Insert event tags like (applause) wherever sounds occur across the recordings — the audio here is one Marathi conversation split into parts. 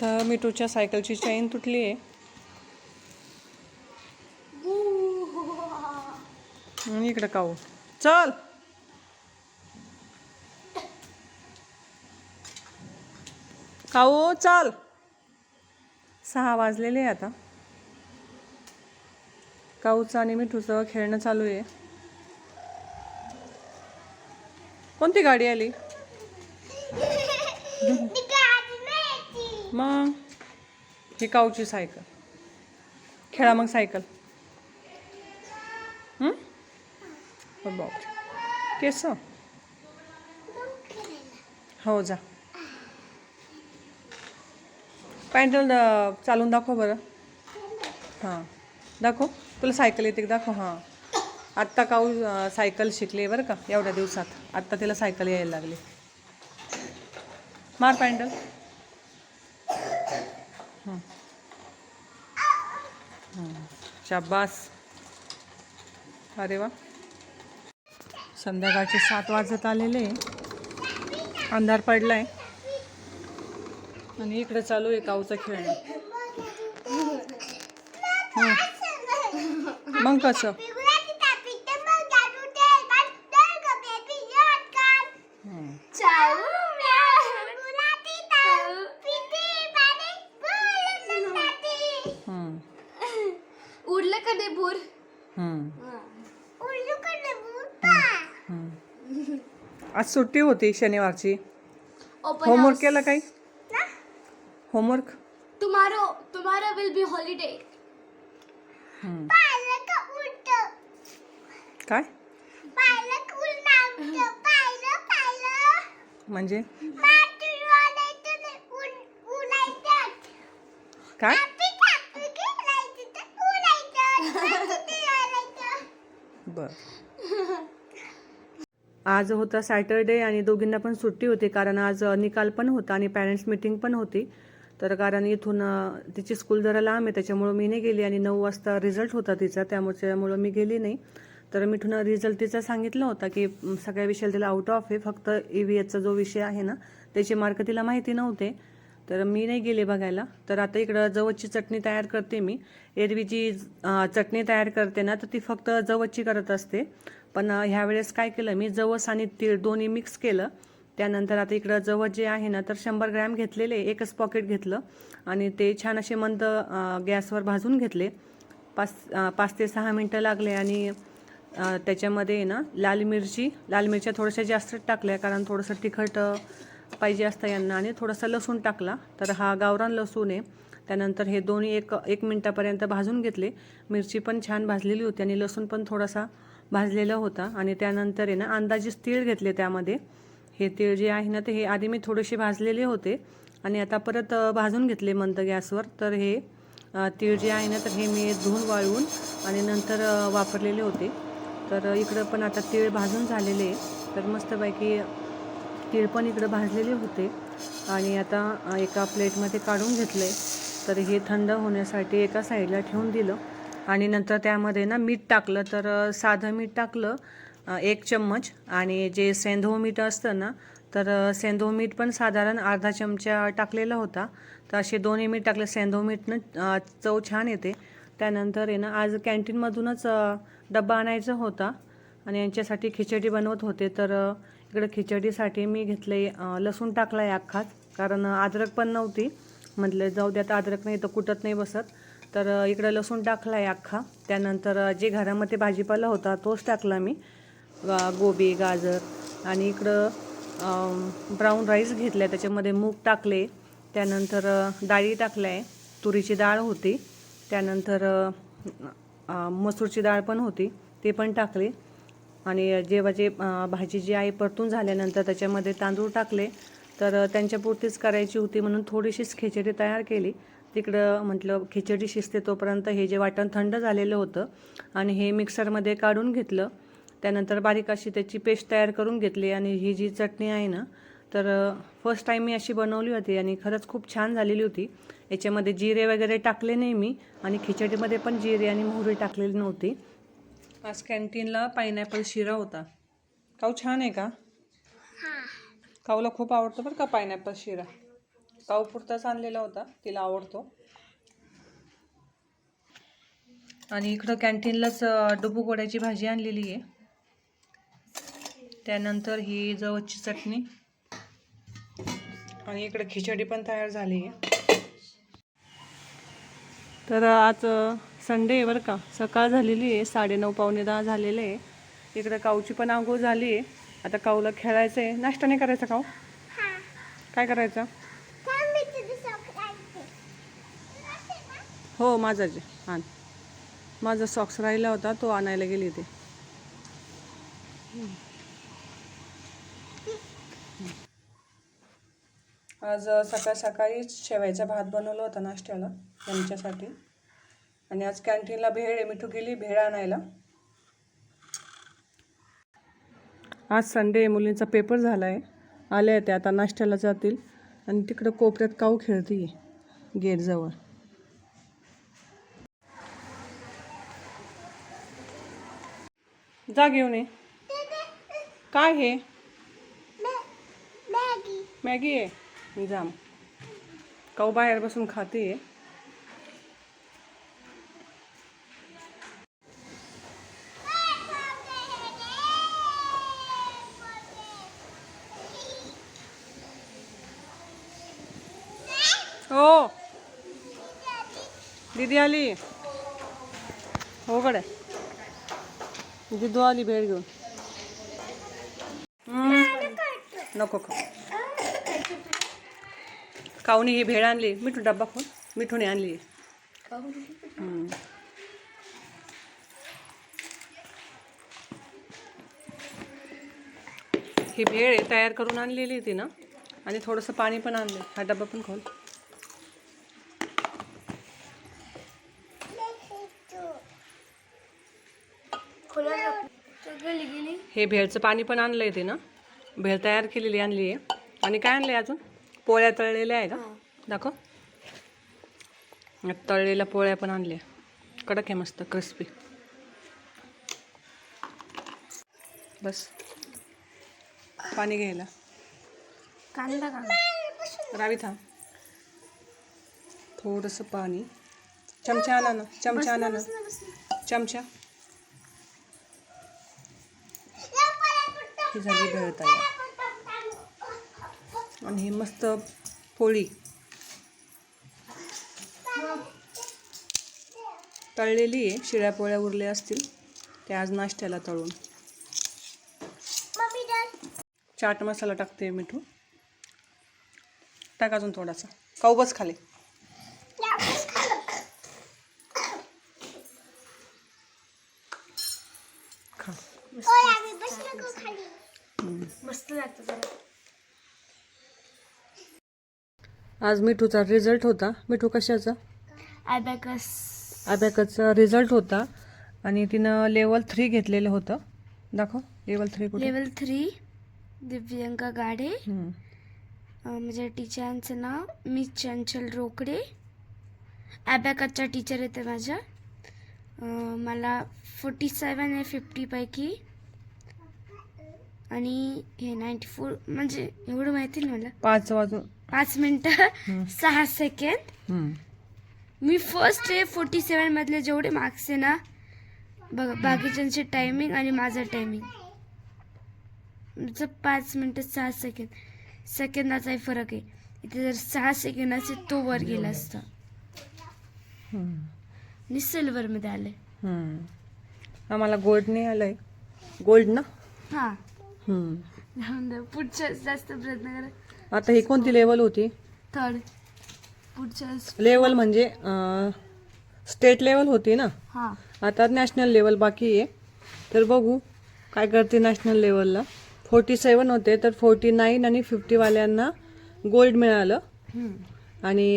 तर मिठूच्या सायकलची चैन तुटली आहे. आणि इकडं काऊ. चल. काऊ चल. सहा वाजलेले आहे आता. काऊचं आणि मिठूचं खेळणं चालू आहे. कोणती गाडी आली? (laughs) मग ही काऊची सायकल? खेळा मग सायकल. हो? बाप केस? हो जा. पॅन्टल चालून दाखव बरं. हां. दाखव. तुला सायकल येते दाखव. हां. आत्ता काऊ सायकल शिकले बरं का? एवढ्या दिवसात. आत्ता तिला सायकल यायला लागली. मार पॅन्डल शाबास. अरे वा. संध्याकाळचे सात वाजत आलेले आहे. अंधार पडलाय. आणि इकडे चालू आहे काऊचं खेळणं. (laughs) मग कसं हं. हं. उडलं का ते भूर हं. हं. आज सुट्टी होती शनिवारची. होमवर्क केलं काही? Homework tomorrow tomorrow will be holiday. काय? म्हणजे? काय? आज होता सॅटरडे आणि दोघींना पण सुट्टी होती कारण आज निकाल पण होता आणि पॅरेंट्स मीटिंग पण होती. तर कारण इथून तिची स्कूल जरा लांब आहे त्याच्यामुळं मी नाही गेली आणि नऊ वाजता रिझल्ट होता तिचा त्यामुळे त्यामुळं मी गेली नाही. तर मिठून रिझल्ट तिचा सांगितला होता की सगळ्या विषयाला तिला आउट ऑफ आहे फक्त ई व्ही एचचा जो विषय आहे ना त्याचे मार्क तिला माहिती नव्हते. तर मी नाही गेले बघायला. तर आता इकडं जवळची चटणी तयार करते मी. एरवी जी चटणी तयार करते ना तर ती फक्त जवळची करत असते. पण ह्यावेळेस काय केलं मी जवस आणि तीळ दोन्ही मिक्स केलं. त्यानंतर आता इकडं जवळ जे आहे ना तर शंभर ग्रॅम घेतलेले एकच पॉकेट घेतलं. आणि ते छान असे मंद गॅसवर भाजून घेतले. पाच पाच ते सहा मिनटं लागले आणि त्याच्यामध्ये ना लाल मिरची लाल मिरच्या थोड्याशा जास्तच टाकल्या कारण थोडंसं तिखट पाहिजे असतं यांना. आणि थोडासा लसूण टाकला तर हा गावरान लसूण आहे. त्यानंतर हे दोन्ही एक एक मिनटापर्यंत भाजून घेतले. मिरची पण छान भाजलेली होती आणि लसूण पण थोडासा भाजलेला होता आणि त्यानंतर आहे ना अंदाजेच तीळ घेतले त्यामध्ये. हे तीळ जे आहे ना ते हे आधी मी थोडेसे भाजलेले होते आणि आता परत भाजून घेतले मंद गॅसवर. तर हे तीळ जे आहे ना तर हे मी धुवून वाळवून आणि नंतर वापरलेले होते. तर इकडं पण आता तीळ भाजून झालेले आहे. तर मस्तपैकी तीळ पण इकडं भाजलेले होते. आणि आता एका प्लेटमध्ये काढून घेतले तर हे थंड होण्यासाठी एका साईडला ठेवून दिलं. आणि नंतर त्यामध्ये ना मीठ टाकलं तर साधं मीठ टाकलं एक चम्मच. आणि जे सेंधव मीठ असतं ना तर सेंधव मीठ पण साधारण अर्धा चमचा टाकलेला होता. तर असे दोन्ही मीठ टाकले सेंधव मीठनं चव छान येते. त्यानंतर आहे ना आज कॅन्टीनमधूनच डब्बा आणायचा होता. आणि यांच्यासाठी खिचडी बनवत होते. तर इकडं खिचडीसाठी मी घेतले लसूण टाकला आहे अख्खाच. कारण अद्रक पण नव्हती. म्हटलं जाऊ द्या आता अद्रक नाही तर कुटत नाही बसत. तर इकडं लसूण टाकला आहे अख्खा. त्यानंतर जे घरामध्ये भाजीपाला होता तोच टाकला मी. गोबी गाजर आणि इकडं ब्राऊन राईस घेतला त्याच्यामध्ये मूग टाकले. त्यानंतर डाळी टाकल्या. आहे तुरीची डाळ होती. त्यानंतर मसूरची डाळ पण होती. ते पण टाकली. आणि जेव्हा जे भाजी जी आहे परतून झाल्यानंतर त्याच्यामध्ये तांदूळ टाकले. तर त्यांच्यापुरतीच करायची होती म्हणून थोडीशीच खिचडी तयार केली. तिकडं म्हटलं खिचडी शिजते तोपर्यंत हे जे वाटण थंड झालेलं होतं आणि हे मिक्सरमध्ये काढून घेतलं. त्यानंतर बारीक अशी त्याची पेस्ट तयार करून घेतली आणि ही जी चटणी आहे ना तर फर्स्ट टाईम मी अशी बनवली होती आणि खरंच खूप छान झालेली होती. याच्यामध्ये जिरे वगैरे टाकले नाही मी आणि खिचडीमध्ये पण जिरे आणि मोहरी टाकलेली नव्हती. आज कॅन्टीनला पायनॅपल शिरा होता. काऊ छान आहे का? काऊला खूप आवडतो बरं का पायनॅपल शिरा? कावपुरताच आणलेला होता. तिला आवडतो. आणि इकडं कॅन्टीनलाच डुबू गोड्याची भाजी आणलेली आहे. त्यानंतर ही जवळची चटणी. आणि इकडे खिचडी पण तयार झाली आहे. तर आज संडे आहे बरं का. सकाळ झालेली आहे. साडेनऊ पावणे दहा झालेले आहे. इकडं काऊची पण आंघोळ झाली आहे. आता काऊला खेळायचं आहे नाश्ता नाही करायचा काऊ? काय करायचं? हो माझा जे आण. माझा सॉक्स राहिला होता तो आणायला गेली ते आज सकाळ सकाळीच शेवायचा भात बनवला होता नाश्त्याला त्यांच्यासाठी आणि आज कॅन्टीनला भेळ आहे मिठू गेली भेळ आणायला. आज संडे मुलींचा पेपर झाला आहे. आले ते आता नाश्त्याला जातील. आणि तिकडं कोपऱ्यात काऊ खेळते गेटजवळ जा घेऊन ये. काय हे? मॅगी जाम. काऊ बाहेर बसून खाते हो. दीदी आली. हो कडे दिदू आली भेळ घेऊन. नको का काऊनी ही भेळ आणली. मिठू डब्बा खोल मिठूने आणली. ही भेळ तयार करून आणलेली ती तिनं आणि थोडंसं पाणी पण आणलं हा डब्बा पण खोल गेली गेली हे भेळचं पाणी पण आणलं आहे तिनं. भेळ तयार केलेली आणली आहे आणि काय आणलं आहे अजून? पोळ्या तळलेल्या आहे का दाखव. तळलेल्या पोळ्या पण आणल्या. कडक आहे मस्त क्रिस्पी बस. पाणी घ्यायला. कांदा कांदा. रावी थांब. थोडंसं पाणी. चमचा आणा ना चमचा आणा ना. चमचा. ही झाली भेळ तयार आणि ही मस्त पोळी. तळलेली आहे शिळ्या पोळ्या उरल्या असतील त्या आज नाश्त्याला तळून. चाट मसाला टाकते मिठू. टाक अजून थोडासा. काऊ बस खाली. खा. मस्त लागतं जरा. आज मिठूचा रिझल्ट होता. मिठू कशाचा? ॲबॅकस अबॅकचा रिझल्ट होता. आणि तिनं लेवल थ्री घेतलेलं होतं. दाखव लेवल थ्री कुठे? Level three Divyanka Gade. हम्म. अं, माझ्या टीचरांचं नाव मिस चंचल रोकडे ॲबॅकसच्या टीचर येते माझ्या. अं, मला फोर्टी सेवन आहे फिफ्टीपैकी आणि हे नाईन्टी फोर म्हणजे एवढं माहिती नाही मला. पाच वाजून. पाच मिनटं सहा सेकंड हम्म. मी फर्स्ट आहे फोर्टी सेवन मधले जेवढे मार्क्स आहे ना बघा बाकीच्यांचे टायमिंग आणि माझं टायमिंग पाच मिनटं सहा सेकंद सेकंदाचाही फरक आहे. इथे जर सहा सेकंद असेल तो वर गेला असता. हम्म. आणि सिल्वरमध्ये आले हम्म. आम्हाला गोल्ड नाही आलंय. गोल्ड ना? हां. हम्म. जाऊन द्या. पुढच्या जास्त प्रयत्न करा. आता ही कोणती लेवल होती? थर्ड पुढच्या लेवल म्हणजे स्टेट लेवल होती ना? हां. आता नॅशनल लेवल बाकी आहे. तर बघू काय करते नॅशनल लेवलला फोर्टी सेवन होते तर फोर्टी नाईन आणि फिफ्टीवाल्यांना गोल्ड मिळालं. आणि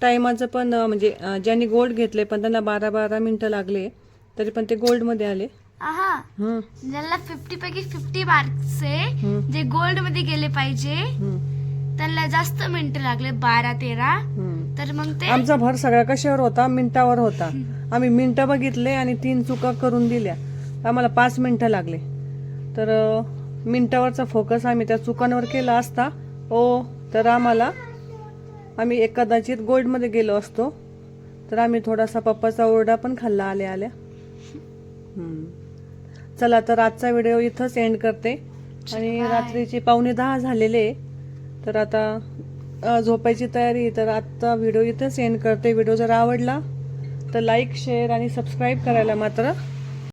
टायमाचं पण अं, म्हणजे अं, ज्यांनी गोल्ड घेतले पण त्यांना बारा बारा मिनटं लागले तरी पण ते गोल्डमध्ये आले. आहा. ज्याला फिफ्टी पैकी फिफ्टी मार्क्स आहे जे गोल्डमध्ये गेले पाहिजे त्यांना जास्त मिनिटं लागले बारा तेरा. तर मग ते आमचा भर सगळा कशावर होता? मिनिटावर होता. आम्ही मिनटं बघितले आणि तीन चुका करून दिल्या. आम्हाला पाच मिनटं लागले. तर मिनिटावरचा फोकस आम्ही त्या चुकांवर केला असता. ओ तर आम्हाला आम्ही एक कदाचित गोल्डमध्ये गेलो असतो. तर आम्ही थोडासा पप्पाचा ओरडा पण खाल्ला आल्या आल्या. चला तर आजचा व्हिडिओ इथंच एंड करते आणि. रात्रीचे पावणे दहा झालेले तर आता झोपायची तयारी. तर आजचा व्हिडिओ इथंच एंड करते व्हिडिओ जर आवडला तर लाईक शेअर आणि सबस्क्राईब करायला मात्र